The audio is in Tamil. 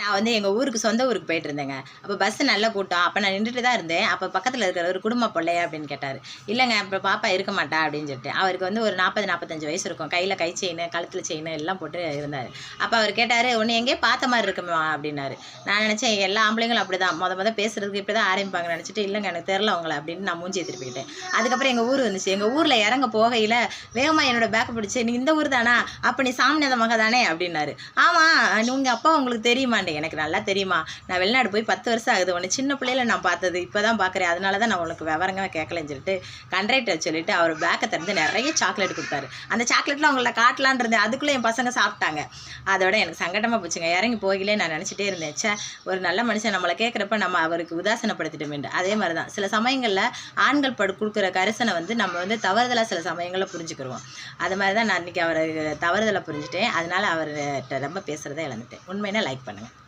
நான் வந்து எங்கள் ஊருக்கு சொந்த ஊருக்கு போயிட்டு இருந்தேங்க அப்போ பஸ் நல்ல கூட்டம். அப்போ நான் நின்றுட்டு தான் இருந்தேன். அப்போ பக்கத்தில் இருக்கிற ஒரு குடும்ப பிள்ளைய அப்படின்னு கேட்டார். இல்லைங்க இப்போ பாப்பா இருக்க மாட்டா அப்படின்னு சொல்லிட்டு. அவருக்கு வந்து ஒரு நாற்பது நாற்பத்தஞ்சு வயசு இருக்கும். கையில் கை செயின் கழுத்தில் செயின் எல்லாம் போட்டு இருந்தார். அப்போ அவர் கேட்டார் ஒன்று எங்கேயோ பார்த்த மாதிரி இருக்குமா அப்படின்னாரு. நான் நினச்சேன் எல்லா ஆம்பளைங்களும் அப்படி தான் மொதல் மொதல் பேசுறதுக்கு இப்படி தான் ஆரம்பிப்பாங்க நினச்சிட்டு இல்லைங்க எனக்கு தெரில அவங்கள அப்படின்னு நான் மூஞ்சி திருப்பிக்கிட்டேன் அதுக்கப்புறம் எங்கள் ஊர் வந்துச்சு. எங்கள் ஊரில் இறங்க போகையில் வேகமாக என்னோட பேக்கை பிடிச்சி நீ இந்த ஊர் தானா அப்போ நீ சாமிநாத மக தானே அப்படின்னாரு ஆமாம் உங்கள் அப்பா உங்களுக்கு தெரியுமா தெரியுமாண்டே எனக்கு நல்லா தெரியுமா? நான் வெளிநாடு போய் பத்து வருஷம் ஆகுது உன்னை சின்ன பிள்ளையில நான் பார்த்தது இப்போ தான் பார்க்குறேன் அதனால தான் நான் உனக்கு விவரங்க கேட்கலன்னு சொல்லிட்டு கண்ட்ரைட்டர் சொல்லிட்டு அவர் பேக்கை திறந்து நிறைய சாக்லேட் கொடுத்தாரு. அந்த சாக்லேட்லாம் அவங்கள காட்டலான் இருந்தேன். அதுக்குள்ளே என் பசங்க சாப்பிட்டாங்க. அதோட எனக்கு சங்கடமாக போச்சுங்க. இறங்கி போகலே நான் நினச்சிட்டே இருந்தேன். ச்சே ஒரு நல்ல மனுஷன் நம்மளை கேட்குறப்ப நம்ம அவருக்கு உதாசனப்படுத்திட்டோமேண்டு அதே மாதிரி தான் சில சமயங்களில் ஆண்கள் படு கொடுக்குற கரிசனை வந்து நம்ம வந்து தவறுதலாக சில சமயங்களில் புரிஞ்சுக்கிருவோம். அது மாதிரி தான் நான் இன்றைக்கி அவரை தவறுதலை புரிஞ்சுட்டேன். அதனால் அவர்கிட்ட ரொம்ப பேசுகிறத இழந்துட்டேன். உண்மையினா லைக் பண்ணுங்கள்